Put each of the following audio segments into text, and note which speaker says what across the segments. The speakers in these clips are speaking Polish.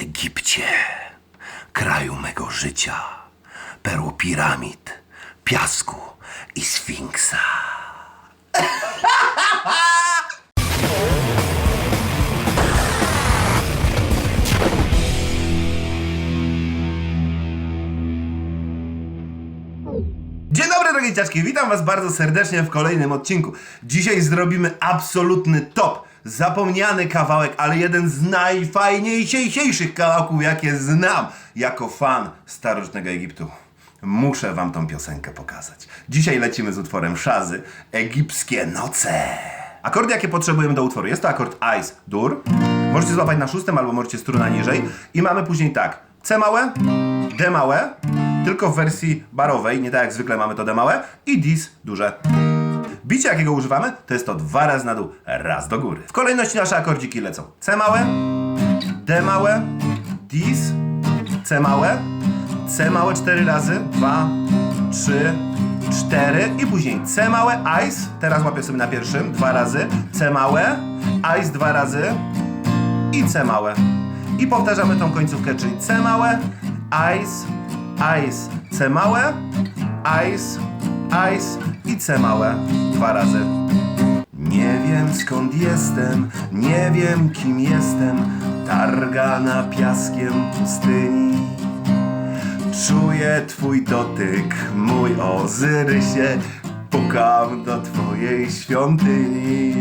Speaker 1: Egipcie, kraju mego życia, perło piramid, piasku i sfinksa. Dzień dobry drogie dzieciaczki, witam was bardzo serdecznie w kolejnym odcinku. Dzisiaj zrobimy absolutny top, zapomniany kawałek, ale jeden z najfajniejszych kawałków jakie znam jako fan starożytnego Egiptu. Muszę wam tą piosenkę pokazać. Dzisiaj lecimy z utworem Szazy, Egipskie Noce. Akordy jakie potrzebujemy do utworu, jest to akord Ice, dur. Możecie złapać na szóstym albo możecie struna niżej. I mamy później tak, C małe, D małe, tylko w wersji barowej, nie tak jak zwykle mamy to D małe i dis duże. Bicie jakiego używamy, to jest to dwa razy na dół, raz do góry. W kolejności nasze akordziki lecą C małe, D małe, dis, C małe, C małe cztery razy, dwa, trzy, cztery i później C małe, ice, teraz łapię sobie na pierwszym, dwa razy, C małe, ice dwa razy i C małe. I powtarzamy tą końcówkę, czyli C małe, ice, ice, C małe, ice, ice i C małe dwa razy. Nie wiem skąd jestem, nie wiem kim jestem, targana piaskiem pustyni. Czuję twój dotyk, mój Ozyrysie, pukam do twojej świątyni.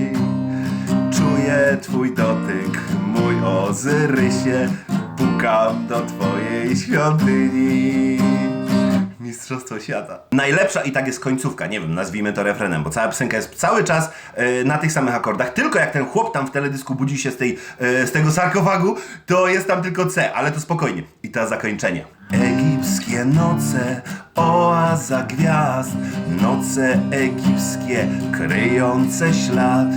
Speaker 1: Czuję twój dotyk, mój Ozyrysie, pukam do twojej świątyni. Mistrzostwo świata. Najlepsza i tak jest końcówka, nie wiem, nazwijmy to refrenem, bo cała piosenka jest cały czas e, na tych samych akordach, tylko jak ten chłop tam w teledysku budzi się z, tej, e, z tego sarkofagu, to jest tam tylko C, ale to spokojnie. I to zakończenie. Egipskie noce, oaza gwiazd, noce egipskie, kryjące ślad.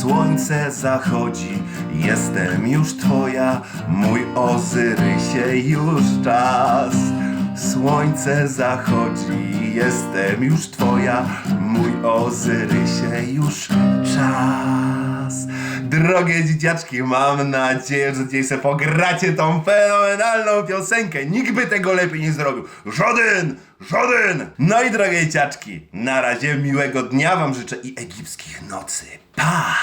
Speaker 1: Słońce zachodzi, jestem już twoja, mój Ozyrysie, już czas. Słońce zachodzi, jestem już twoja, mój Ozyrysie, już czas. Drogie dzieciaczki, mam nadzieję, że dzisiaj sobie pogracie tą fenomenalną piosenkę. Nikt by tego lepiej nie zrobił. Żaden! Żaden! No i drogie dzieciaczki, na razie miłego dnia wam życzę i egipskich nocy. Pa!